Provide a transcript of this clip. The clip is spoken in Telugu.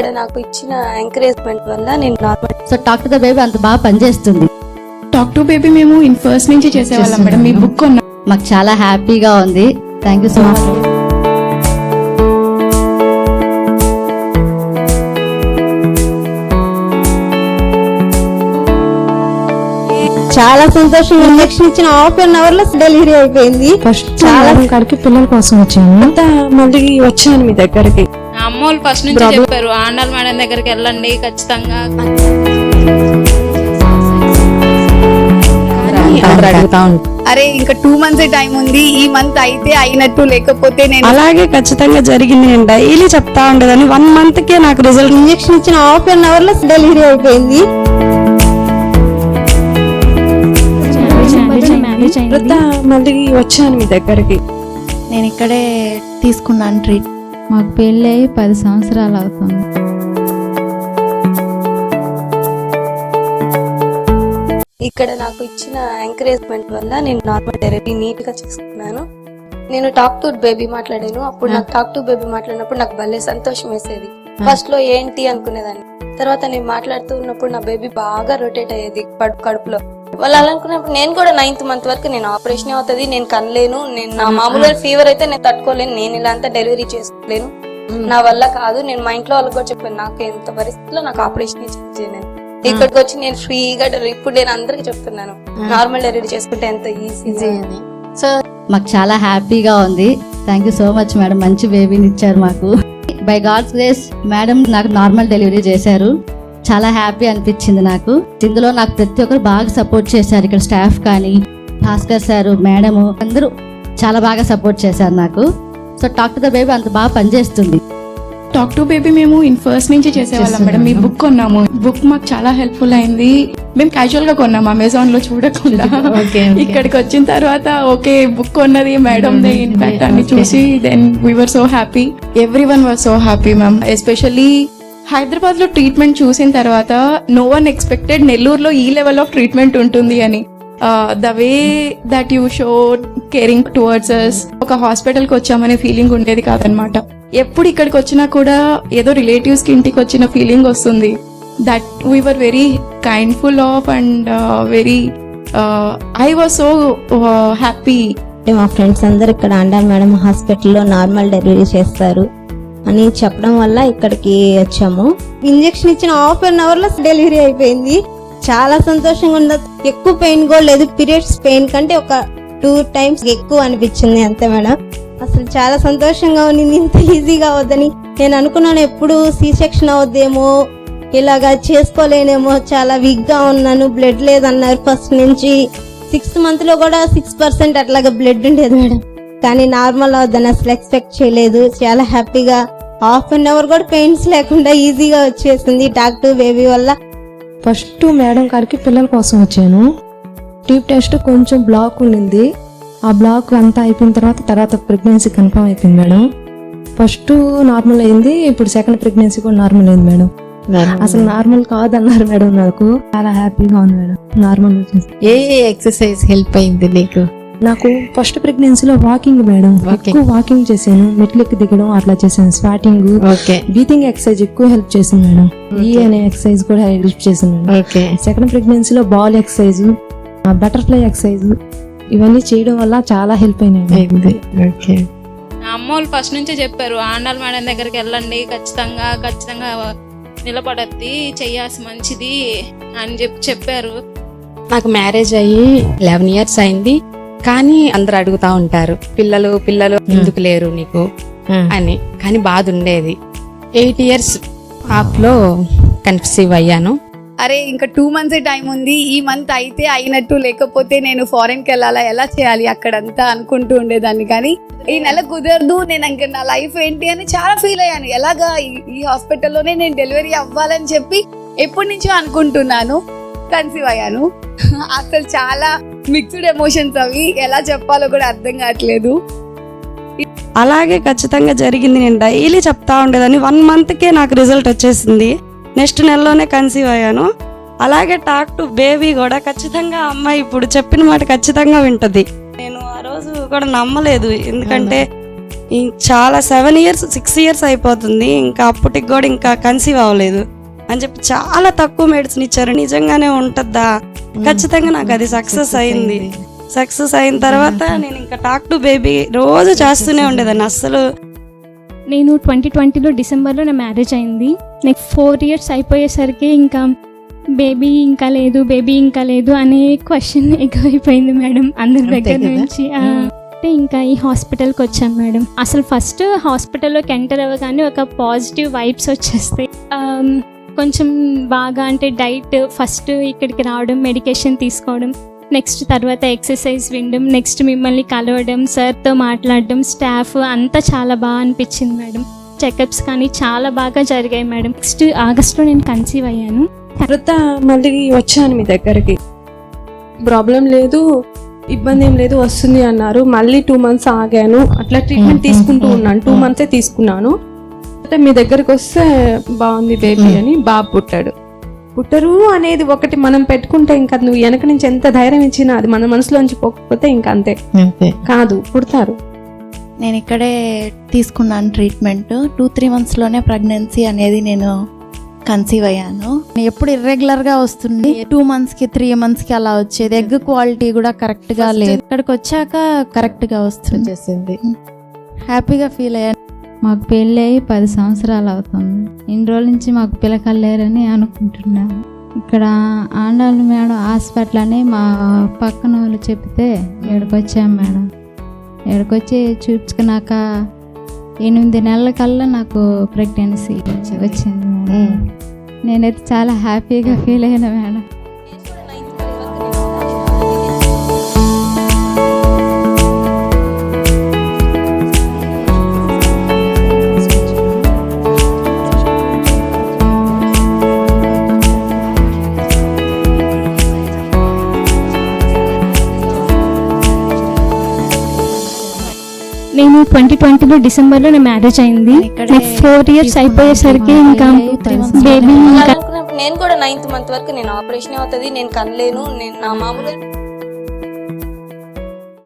నాకు ఇచ్చిన ఎంకరేజ్మెంట్ వల్ల నేను normal so talk to the baby అంత బాగా పనిచేస్తుంది. టాక్ టు బేబీ మేము ఇన్ ఫస్ట్ నుంచి చేసేవాళ్ళం మేడం. మీ బుక్ కొన్నాం మాకు చాలా హ్యాపీగా ఉంది. థ్యాంక్ యూ సో మచ్ చాలా సంతోషం. ఇంజక్షన్ ఇచ్చిన హాఫ్ అన్ అవర్లో డెలివరీ అయిపోయింది. ఫస్ట్ చాలా- చాలా కాడికి పిల్లల కోసం వచ్చాను. అంతా మళ్ళీ వచ్చాను మీ దగ్గరికి. అమ్మోళ్ళు ఫస్ట్ నుంచి చెప్పారు ఆండాల్ మేడం దగ్గరికి వెళ్ళండి ఖచ్చితంగా. అరే ఇంకా టూ మంత్స్ టైం ఉంది. ఈ మంత్ అయితే అయినట్టు లేకపోతే నేను అలాగే ఖచ్చితంగా జరిగింది నేను డైలీ చెప్తా ఉండేదాన్ని. వన్ మంత్ కే నాకు రిజల్ట్ ఇంజక్షన్ ఇచ్చిన హాఫ్ అన్ అవర్లో డెలివరీ అయిపోయింది. మళ్ళీ వచ్చాను మీ దగ్గరికి. నేను ఇక్కడే తీసుకున్నాను ట్రీట్ మాకు పెళ్ళి అయ్యి పది సంవత్సరాలు అవుతుంది. ఇక్కడ నాకు ఇచ్చిన ఎంకరేజ్మెంట్ వల్ల నేను నార్మల్ థెరపీ నీట్గా చేసుకున్నాను. నేను టాక్ టు బేబీ మాట్లాడాను. అప్పుడు నాకు టాక్ టు బేబీ మాట్లాడినప్పుడు నాకు భలే సంతోషం వేసేది. ఫస్ట్లో ఏంటి అనుకునేదాన్ని. తర్వాత నేను మాట్లాడుతూ ఉన్నప్పుడు నా బేబీ బాగా రొటేట్ అయ్యేది కడుపు కడుపులో. వాళ్ళు అలా అనుకున్నప్పుడు నేను కూడా నైన్త్ మంత్ వరకు నేను ఆపరేషన్ అవుతుంది నేను కనలేను నేను నా మామూలుగా ఫీవర్ అయితే నేను తట్టుకోలేను నేను ఇలా అంతా డెలివరీ చేసుకోలేను. నా వల్ల కాదు నేను మా ఇంట్లో వాళ్ళకి కూడా చెప్పాను నాకు ఎంత పరిస్థితిలో నాకు ఆపరేషన్ చేయను ఇక్కడికి వచ్చి నేను ఫ్రీగా ఇప్పుడు నేను అందరికి చెప్తున్నాను నార్మల్ డెలివరీ చేసుకుంటే ఎంత ఈజీ అని సో మాకు చాలా హ్యాపీగా ఉంది. Thank you so much madam మంచి బేబీని ఇచ్చారు మాకు. బై గాడ్స్ గ్రేస్ మేడం నాకు నార్మల్ డెలివరీ చేశారు. చాలా హ్యాపీ అనిపించింది నాకు. ఇందులో నాకు ప్రతి ఒక్కరు బాగా సపోర్ట్ చేశారు. ఇక్కడ స్టాఫ్ కానీ భాస్కర్ సారు మేడము అందరూ చాలా బాగా సపోర్ట్ చేశారు నాకు. So talk to the baby అంత బాగా పనిచేస్తుంది. టాక్ టు బేబీ మేము ఇన్ ఫస్ట్ నుంచి చేసేవాళ్ళం మేడం. మీ బుక్ కొన్నాము. బుక్ మాకు చాలా హెల్ప్ఫుల్ అయింది. మేము క్యాజువల్గా కొన్నాము అమెజాన్లో చూడకుండా. ఇక్కడికి వచ్చిన తర్వాత ఓకే బుక్ కొన్నది మేడం దే ఇన్ఫాక్ట్ అన్ని చూసి then we are so happy everyone were so happy ma'am especially హైదరాబాద్లో ట్రీట్మెంట్ చూసిన తర్వాత నో వన్ ఎక్స్పెక్టెడ్ నెల్లూరులో ఈ లెవెల్ ఆఫ్ ట్రీట్మెంట్ ఉంటుంది అని. The way that you show caring towards us ఒక హాస్పిటల్కి వచ్చామనే ఫీలింగ్ ఉండేది కాదనమాట. ఎప్పుడు ఇక్కడికి వచ్చినా కూడా ఏదో రిలేటివ్స్కి ఇంటికి వచ్చిన ఫీలింగ్ వస్తుంది. That we were very kindful of and very I was so happy మా ఫ్రెండ్స్ అందరు ఇక్కడ అండా మేడం హాస్పిటల్లో నార్మల్ డెలివరీ చేస్తారు. అని చెప్పడం వల్ల ఇక్కడికి వచ్చాము. ఇంజెక్షన్ ఇచ్చిన హాఫ్ అన్ అవర్లో డెలివరీ అయిపోయింది. చాలా సంతోషంగా ఉంది. ఎక్కువ పెయిన్ కూడా లేదు. పీరియడ్స్ పెయిన్ కంటే ఒక టూ టైమ్స్ ఎక్కువ అనిపించింది అంతే మేడం. అసలు చాలా సంతోషంగా ఉంది ఇంత ఈజీగా అవద్దని. నేను అనుకున్నాను ఎప్పుడు సి సెక్షన్ అవద్దేమో ఇలాగా చేసుకోలేనేమో. చాలా వీక్గా ఉన్నాను. బ్లడ్ లేదన్నారు ఫస్ట్ నుంచి. సిక్స్త్ మంత్లో కూడా సిక్స్ పర్సెంట్ అట్లాగా బ్లడ్ ఉండేది మేడం. కానీ నార్మల్ అవుద్దని అసలు ఎక్స్పెక్ట్ చేయలేదు. చాలా హ్యాపీగా హాఫ్ అన్ అవర్ కూడా పెయిన్స్ లేకుండా ఈజీగా వచ్చేసింది డాక్టర్ బేబీ వల్ల. ఫస్ట్ మేడం కాడికి పిల్లల కోసం వచ్చాను. ట్యూబ్ టెస్ట్ కొంచెం బ్లాక్ ఉండింది. ఆ బ్లాక్ అంతా అయిపోయిన తర్వాత తర్వాత ప్రెగ్నెన్సీ కన్ఫర్మ్ అయిపోయింది మేడం. ఫస్ట్ నార్మల్ అయింది ఇప్పుడు సెకండ్ ప్రెగ్నెన్సీ కూడా నార్మల్ అయింది మేడం. అసలు నార్మల్ కాదన్నారు మేడం నాకు. చాలా హ్యాపీగా ఉంది మేడం. నార్మల్ ఏ ఎక్సర్సైజ్ హెల్ప్ అయింది నీకు నాకు ఫస్ట్ ప్రెగ్నెన్సీలో వాకింగ్ మేడం. ఎక్కువ వాకింగ్ చేశాను. మెట్లెక్కి దిగడం అట్లా చేశాను. స్వాటింగ్ ఓకే బ్రీతింగ్ ఎక్సర్సైజ్ ఎక్కువ హెల్ప్ చేసింది మేడం. ఈ అనే ఎక్సర్సైజ్ కూడా హెల్ప్ చేసింది సెకండ్ ప్రెగ్నెన్సీలో బాల్ ఎక్సర్సైజ్ బటర్ఫ్లై ఎక్సర్సైజ్ ఇవన్నీ చేయడం వల్ల చాలా హెల్ప్ అయినాయి ఓకే అమ్మోళ్ళు ఫస్ట్ నుంచే చెప్పారు ఆండాల్ మేడం దగ్గరికి వెళ్ళండి ఖచ్చితంగా ఖచ్చితంగా నిలబడద్ది చెయ్యాల్సి మంచిది అని చెప్పి చెప్పారు. నాకు మ్యారేజ్ అయ్యి లెవెన్ ఇయర్స్ అయింది. కానీ అందరు అడుగుతా ఉంటారు పిల్లలు పిల్లలు ఎందుకు లేరు నీకు? అని. కానీ బాధ ఉండేది. ఎయిట్ ఇయర్స్లో కన్సీవ్ అయ్యాను. అరే ఇంకా టూ మంత్స్ టైం ఉంది. ఈ మంత్ అయితే అయినట్టు లేకపోతే నేను ఫారెన్కి వెళ్ళాలా? ఎలా చేయాలి అక్కడంతా అనుకుంటూ ఉండేదాన్ని. కానీ ఈ నెల కుదరదు. నేను ఇంకా నా లైఫ్ ఏంటి అని చాలా ఫీల్ అయ్యాను. ఎలాగా ఈ- ఈ హాస్పిటల్లోనే నేను డెలివరీ అవ్వాలని చెప్పి ఎప్పటి నుంచో అనుకుంటున్నాను. కన్సీవ్ అయ్యాను. అసలు చాలా మిక్స్డ్ ఎమోషన్స్ అవి ఎలా చెప్పాలో కూడా అర్థం కావట్లేదు. అలాగే ఖచ్చితంగా జరిగింది. నేను డైలీ చెప్తా ఉండేదాన్ని. వన్ మంత్కే నాకు రిజల్ట్ వచ్చేసింది. నెక్స్ట్ నెలలోనే కన్సీవ్ అయ్యాను. అలాగే టాక్ టు బేబీ కూడా ఖచ్చితంగా అమ్మాయి ఇప్పుడు చెప్పిన మాట ఖచ్చితంగా వింటది. నేను ఆ రోజు కూడా నమ్మలేదు. ఎందుకంటే చాలా సెవెన్ ఇయర్స్ సిక్స్ ఇయర్స్ అయిపోతుంది. ఇంకా అప్పటికి కూడా ఇంకా కన్సీవ్ అవ్వలేదు. అని చెప్పి చాలా తక్కువ మెడిసిన్ ఇచ్చారు. నిజంగానే ఉంటుందా ఖచ్చితంగా నాకు అది సక్సెస్ అయింది. సక్సెస్ అయిన తర్వాత నేను ఇంకా టాక్ టు బేబీ రోజు చేస్తూనే ఉండేదాన్ని అస్సలు. నేను ట్వంటీ ట్వంటీలో డిసెంబర్లో నా మ్యారేజ్ అయింది. నాకు ఫోర్ ఇయర్స్ అయిపోయేసరికి ఇంకా బేబీ ఇంకా లేదు బేబీ ఇంకా లేదు అనే క్వశ్చన్ ఎక్కువైపోయింది మేడం అందరి దగ్గర నుంచి. ఆ, అంటే ఇంకా ఈ హాస్పిటల్కి వచ్చాం మేడం. అసలు ఫస్ట్ హాస్పిటల్లోకి ఎంటర్ అవ్వగానే ఒక పాజిటివ్ వైబ్స్ వచ్చేస్తాయి. ఆమ్, కొంచెం బాగా అంటే డైట్ ఫస్ట్ ఇక్కడికి రావడం మెడికేషన్ తీసుకోవడం నెక్స్ట్ తర్వాత ఎక్సర్సైజ్ వినడం నెక్స్ట్ మిమ్మల్ని కలవడం సార్తో మాట్లాడడం స్టాఫ్ అంతా చాలా బాగా అనిపించింది మేడం. చెకప్స్ కానీ చాలా బాగా జరిగాయి మేడం. నెక్స్ట్ ఆగస్ట్లో నేను కన్సీవ్ అయ్యాను. తర్వాత మళ్ళీ వచ్చాను మీ దగ్గరికి. ప్రాబ్లం లేదు ఇబ్బంది ఏం లేదు వస్తుంది అన్నారు. మళ్ళీ టూ మంత్స్ ఆగాను. అట్లా ట్రీట్మెంట్ తీసుకుంటూ ఉన్నాను. టూ మంత్సే తీసుకున్నాను. అంటే మీ దగ్గరికి వస్తే బాగుంది బేబీ అని బాబు పుట్టాడు. పుట్టరు అనేది ఒకటి మనం పెట్టుకుంటే ఇంకా నువ్వు వెనక నుంచి ఎంత ధైర్యం ఇచ్చినా అది మన మనసులోంచి పోకపోతే ఇంకా అంతే. అంతే. కాదు పుడతారు. నేను ఇక్కడే తీసుకున్నాను ట్రీట్మెంట్. టూ త్రీ మంత్స్లోనే ప్రెగ్నెన్సీ అనేది నేను కన్సీవ్ అయ్యాను. ఎప్పుడు irregular గా వస్తుంది. టూ మంత్స్కి త్రీ మంత్స్కి అలా వచ్చేది. ఎగ్ క్వాలిటీ కూడా కరెక్ట్గా లేదు. ఇక్కడికి వచ్చాక కరెక్ట్గా వస్తుంది. హ్యాపీగా ఫీల్ అయ్యాను మాకు పెళ్ళి అయ్యి పది సంవత్సరాలు అవుతుంది. ఇన్ని రోజుల నుంచి మాకు పిల్లకలు లేరని అనుకుంటున్నాను ఇక్కడ ఆండాలు మేడం హాస్పిటల్ అని మా పక్కన వాళ్ళు చెప్తే ఇక్కడికి వచ్చాం మేడం. ఇక్కడికి వచ్చి చూపించుకున్నాక ఎనిమిది నెలల కల్లా నాకు ప్రెగ్నెన్సీ వచ్చింది మేడం. నేనైతే చాలా హ్యాపీగా ఫీల్ అయినా మేడం. నేను ట్వంటీ ట్వంటీలో డిసెంబర్లో నా మ్యారేజ్ అయింది. ఫోర్ ఇయర్స్ అయిపోయేసరికి ఇంకా బేబీ నేను కూడా నైన్త్ మంత్ వరకు నేను ఆపరేషన్ అవుతుంది నేను కనలేను నేను నా మామూలు